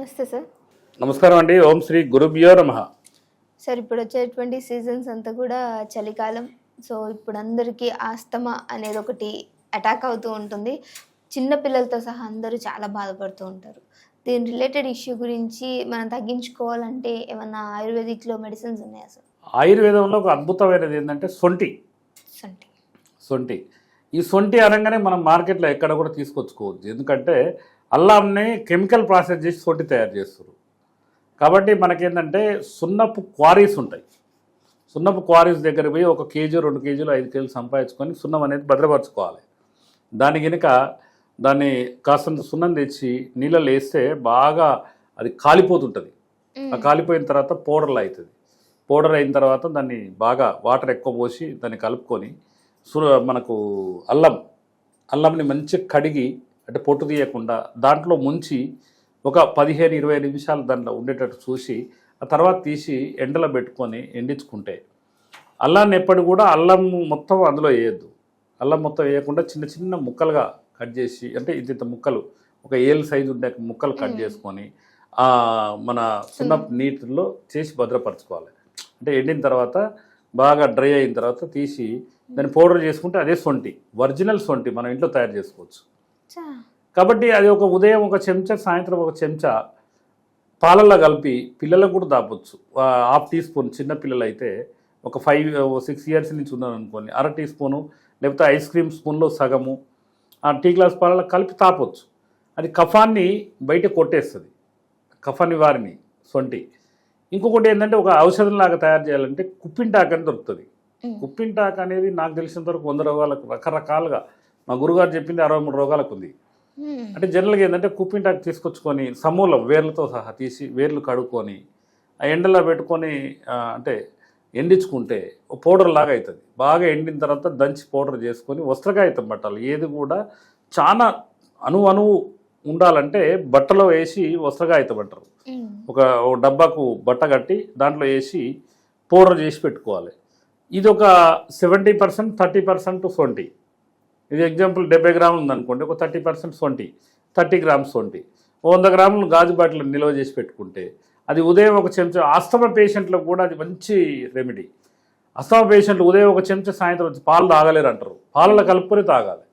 నమస్తే సార్. నమస్కారం అండి. ఓం శ్రీ గురుభ్యో నమ. సార్ ఇప్పుడు వచ్చేటువంటి సీజన్స్ అంతా కూడా చలికాలం. సో ఇప్పుడు అందరికీ ఆస్తమా అనేది ఒకటి అటాక్ అవుతూ ఉంటుంది. చిన్న పిల్లలతో సహా అందరూ చాలా బాధపడుతూ ఉంటారు. దీని రిలేటెడ్ ఇష్యూ గురించి మనం తగ్గించుకోవాలంటే ఏమన్నా ఆయుర్వేదిక్లో మెడిసిన్స్ ఉన్నాయా సార్? ఆయుర్వేదంలో ఒక అద్భుతమైనది ఏంటంటే సొంటి. సంటి. సొంటి. ఈ సొంటి అనగానే మనం మార్కెట్లో ఎక్కడ కూడా తీసుకొచ్చుకోవచ్చు. ఎందుకంటే అల్లంని కెమికల్ ప్రాసెస్ చేసి సొంటి తయారు చేస్తారు. కాబట్టి మనకేంటంటే సున్నపు క్వారీస్ ఉంటాయి. సున్నపు క్వారీస్ దగ్గర పోయి ఒక కేజీ రెండు కేజీలు ఐదు కేజీలు సంపాదించుకొని సున్నం అనేది భద్రపరచుకోవాలి. దాని కనుక దాన్ని కాస్తంత సున్నం తెచ్చి నీళ్ళలో వేస్తే బాగా అది కాలిపోతుంటుంది. ఆ కాలిపోయిన తర్వాత పౌడర్లు అవుతుంది పౌడర్ అయిన తర్వాత దాన్ని బాగా వాటర్ ఎక్కువ పోసి దాన్ని కలుపుకొని సు మనకు అల్లం అల్లంని మంచిగా కడిగి అంటే పొట్టు తీయకుండా దాంట్లో ముంచి ఒక పదిహేను ఇరవై నిమిషాలు దాంట్లో ఉండేటట్టు చూసి ఆ తర్వాత తీసి ఎండలో పెట్టుకొని ఎండించుకుంటే. అల్లాన్ని ఎప్పటి కూడా అల్లం మొత్తం అందులో వేయద్దు. అల్లం మొత్తం వేయకుండా చిన్న చిన్న ముక్కలుగా కట్ చేసి అంటే ఇంత ఇంత ముక్కలు ఒక ఏళ్ళు సైజు ఉండే ముక్కలు కట్ చేసుకొని మన సున్న నీటిలో చేసి భద్రపరచుకోవాలి. అంటే ఎండిన తర్వాత బాగా డ్రై అయిన తర్వాత తీసి దాన్ని పౌడర్ చేసుకుంటే అదే సొంటి ఒరిజినల్ సొంటి మనం ఇంట్లో తయారు చేసుకోవచ్చు. కాబట్టి అది ఒక ఉదయం ఒక చెంచా సాయంత్రం ఒక చెంచా పాలల్లో కలిపి పిల్లలకు కూడా దాపొచ్చు. హాఫ్ టీ స్పూన్ చిన్న పిల్లలు అయితే ఒక ఫైవ్ సిక్స్ ఇయర్స్ నుంచి ఉన్నాను అనుకోండి అర టీ స్పూను లేకపోతే ఐస్ క్రీమ్ స్పూన్లో సగము ఆ టీ గ్లాస్ పాలలో కలిపి తాపొచ్చు. అది కఫాన్ని బయట కొట్టేస్తుంది కఫ నివారిణి సొంటి. ఇంకొకటి ఏంటంటే ఒక ఔషధంలాగా తయారు చేయాలంటే కుప్పింటాకు అని దొరుకుతుంది. కుప్పింటాకు అనేది నాకు తెలిసినంత వరకు వంద రోగాలకు రకరకాలుగా మా గురుగారు చెప్పింది అరవై మూడు రోగాలకు ఉంది. అంటే జనరల్గా ఏంటంటే కుప్పింటాకు తీసుకొచ్చుకొని సమూలం వేర్లతో సహా తీసి వేర్లు కడుక్కొని ఆ ఎండలో పెట్టుకొని అంటే ఎండించుకుంటే పౌడర్ లాగా అవుతుంది బాగా ఎండిన తర్వాత దంచి పౌడర్ చేసుకొని వస్త్రకాయితం పట్టాలి ఏది కూడా చాలా అణు అణువు ఉండాలంటే బట్టలో వేసి వస్త్రకాయితం అంటారు. ఒక డబ్బాకు బట్ట కట్టి దాంట్లో వేసి పౌడర్ చేసి పెట్టుకోవాలి. ఇది ఒక సెవెంటీ పర్సెంట్ థర్టీ పర్సెంట్ సొంటి ఇది ఎగ్జాంపుల్ డెబ్బై గ్రాములు ఉందనుకోండి ఒక థర్టీ పర్సెంట్ సొంటి థర్టీ గ్రామ్స్ సొంటి. ఓ వంద గ్రాములు గాజు బాటిల్ నిల్వ చేసి పెట్టుకుంటే అది ఉదయం ఒక చెంచా ఆస్తమా పేషెంట్లకు కూడా అది మంచి రెమెడీ. అస్తమా పేషెంట్లు ఉదయం ఒక చెంచా సాయంత్రం వచ్చి పాలు తాగలేరు అంటారు. పాలలో కలుపుకొని తాగాలి.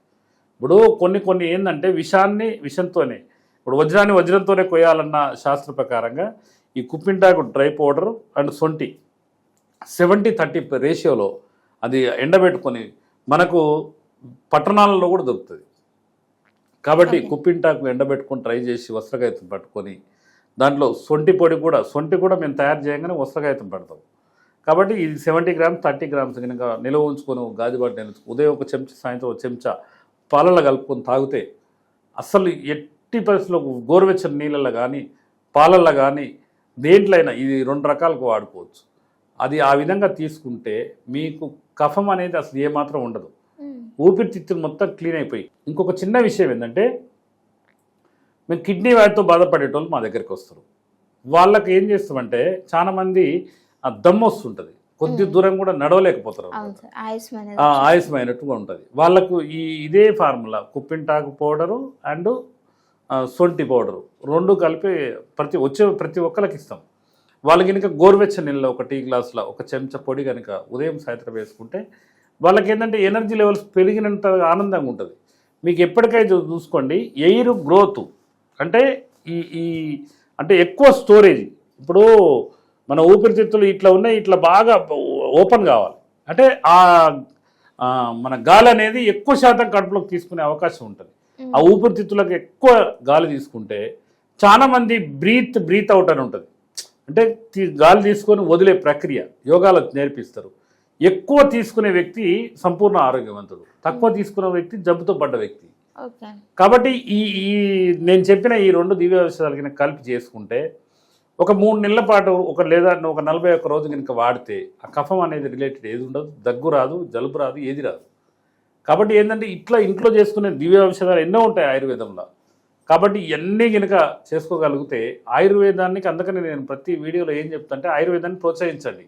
ఇప్పుడు కొన్ని కొన్ని ఏంటంటే విషాన్ని విషంతోనే ఇప్పుడు వజ్రాన్ని వజ్రంతోనే కొయ్యాలన్న శాస్త్ర ప్రకారంగా ఈ కుప్పింటాకు డ్రై పౌడర్ అండ్ సొంటి సెవెంటీ థర్టీ రేషియోలో అది ఎండబెట్టుకొని మనకు పట్టణాలలో కూడా దొరుకుతుంది కాబట్టి. కుప్పింటాకు ఎండబెట్టుకొని ట్రై చేసి వస్త్రకాయతం పట్టుకొని దాంట్లో సొంటి పొడి కూడా సొంటి కూడా మేము తయారు చేయగానే వస్త్రకాయతం పెడతాం కాబట్టి ఇది సెవెంటీ గ్రామ్స్ థర్టీ గ్రామ్స్ కనుక నిల్వ ఉంచుకొని గాజుబాటు నిల్వ ఉదయం ఒక చెంచా సాయంత్రం ఒక చెంచా పాలల్లో కలుపుకొని తాగితే అస్సలు ఎట్టి పరిస్థితుల్లో గోరువెచ్చని నీళ్ళల్లో కానీ పాలల్లో కానీ దేంట్లో అయినా ఇది రెండు రకాలకు వాడుకోవచ్చు అది ఆ విధంగా తీసుకుంటే మీకు కఫం అనేది అసలు ఏమాత్రం ఉండదు. ఊపిరితిత్తులు మొత్తం క్లీన్ అయిపోయి. ఇంకొక చిన్న విషయం ఏంటంటే మేము కిడ్నీ వ్యాధితో బాధపడేటోళ్ళు మా దగ్గరికి వస్తారు. వాళ్ళకి ఏం చేస్తామంటే చాలా మంది ఆ దమ్ము వస్తుంటుంది. కొద్ది దూరం కూడా నడవలేకపోతారు అవును సార్ ఆయుష్ అనేది ఆ, ఆయుసమైనట్టుగా ఉంటుంది. వాళ్ళకు ఈ ఇదే ఫార్ములా కుప్పింటాకు పౌడరు అండ్ సొంటి పౌడరు. రెండు కలిపి ప్రతి వచ్చే ప్రతి ఒక్కరికి ఇస్తాం. వాళ్ళకి కనుక గోరువెచ్చని నీళ్ళు ఒక టీ గ్లాసులో ఒక చెంచా పొడి కనుక ఉదయం సాయంత్రం వేసుకుంటే వాళ్ళకి ఏంటంటే ఎనర్జీ లెవెల్స్ పెరిగినంత ఆనందంగా ఉంటుంది. మీకు ఎప్పటికైతే చూసుకోండి ఎయిర్ గ్రోత్ అంటే ఈ ఈ అంటే ఎక్కువ స్టోరేజ్. ఇప్పుడు మన ఊపిరితిత్తులు ఇట్లా ఉన్నాయి ఇట్లా బాగా ఓపెన్ కావాలి. అంటే ఆ మన గాలి అనేది ఎక్కువ శాతం కడుపులోకి తీసుకునే అవకాశం ఉంటుంది. ఆ ఊపిరితిత్తులకు ఎక్కువ గాలి తీసుకుంటే చాలా మంది బ్రీత్ బ్రీత్ అవుట్ అని ఉంటుంది. అంటే గాలి తీసుకొని వదిలే ప్రక్రియ. యోగాలో నేర్పిస్తారు. ఎక్కువ తీసుకునే వ్యక్తి సంపూర్ణ ఆరోగ్యవంతుడు. తక్కువ తీసుకునే వ్యక్తి జబ్బుతో పడ్డ వ్యక్తి. కాబట్టి ఈ ఈ నేను చెప్పిన ఈ రెండు దివ్య ఔషధాలు కనుక కలిపి చేసుకుంటే ఒక మూడు నెలల పాటు ఒక లేదా ఒక నలభై ఒక్క రోజు కనుక వాడితే ఆ కఫం అనేది రిలేటెడ్ ఏది ఉండదు. దగ్గు రాదు జలుబు రాదు ఏది రాదు. కాబట్టి ఏంటంటే ఇట్లా ఇంట్లో చేసుకునే దివ్య ఔషధాలు ఎన్నో ఉంటాయి ఆయుర్వేదంలో. కాబట్టి ఇవన్నీ కనుక చేసుకోగలిగితే ఆయుర్వేదానికి అందుకని నేను ప్రతి వీడియోలో ఏం చెప్తాంటే ఆయుర్వేదాన్ని ప్రోత్సహించండి.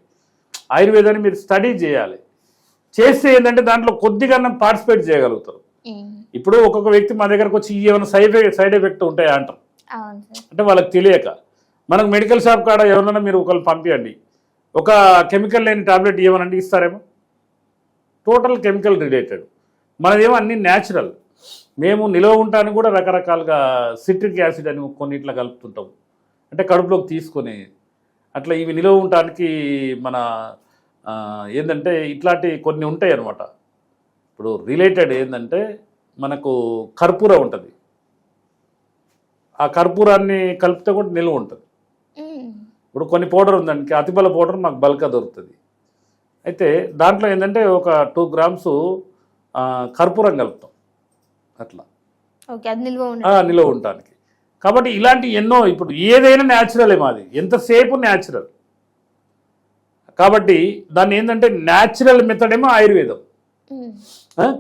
ఆయుర్వేదాన్ని మీరు స్టడీ చేయాలి. చేస్తే ఏంటంటే దాంట్లో కొద్దిగా పార్టిసిపేట్ చేయగలుగుతారు. ఇప్పుడు ఒక్కొక్క వ్యక్తి మా దగ్గరకు వచ్చి ఏమైనా సైడ్ సైడ్ ఎఫెక్ట్ ఉంటాయా అంటారు. అంటే వాళ్ళకి తెలియక. మనకు మెడికల్ షాప్ కాడ ఎవరినైనా మీరు ఒకళ్ళు పంపించండి ఒక కెమికల్ లేని టాబ్లెట్ ఇవ్వనంటే ఇస్తారేమో? Total chemical related. మనదేమో అన్ని న్యాచురల్. మేము నిలవ ఉండటానికి కూడా రకరకాలుగా సిట్రిక్ యాసిడ్ అని కొన్ని ఇట్లా కలుపుతుంటాం. అంటే కడుపులోకి తీసుకొని అట్లా ఇవి నిలవ ఉండటానికి మన ఏంటంటే ఇట్లాంటి కొన్ని ఉంటాయి అన్నమాట. ఇప్పుడు రిలేటెడ్ ఏంటంటే మనకు కర్పూరం ఉంటుంది. ఆ కర్పూరాన్ని కలిపితే కూడా నిల్వ ఉంటుంది. ఇప్పుడు కొన్ని పౌడర్ ఉందండి అతిబల పౌడర్ మాకు బల్క్గా దొరుకుతుంది. అయితే దాంట్లో ఏంటంటే ఒక టూ గ్రామ్స్ కర్పూరం కలుపుతాం. అట్లా. నిల్వ ఉండటానికి. కాబట్టి ఇలాంటి ఎన్నో ఇప్పుడు ఏదైనా న్యాచురలే మాది. ఎంతసేపు న్యాచురల్ కాబట్టి దాన్ని ఏంటంటే న్యాచురల్ మెథడ్ ఏమో ఆయుర్వేదం.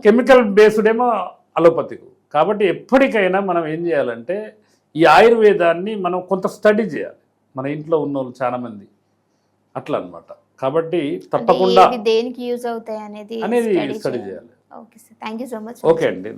కెమికల్ బేస్డ్ ఏమో అలోపతికు కాబట్టి ఎప్పటికైనా మనం ఏం చేయాలంటే ఈ ఆయుర్వేదాన్ని మనం కొంత స్టడీ చేయాలి. మన ఇంట్లో ఉన్న వాళ్ళు చాలా మంది అట్లా అన్నమాట. కాబట్టి తప్పకుండా దేనికి యూజ్ అవుతాయి అనేది అనేది స్టడీ చేయాలి. ఓకే సో మచ్ ఓకే అండి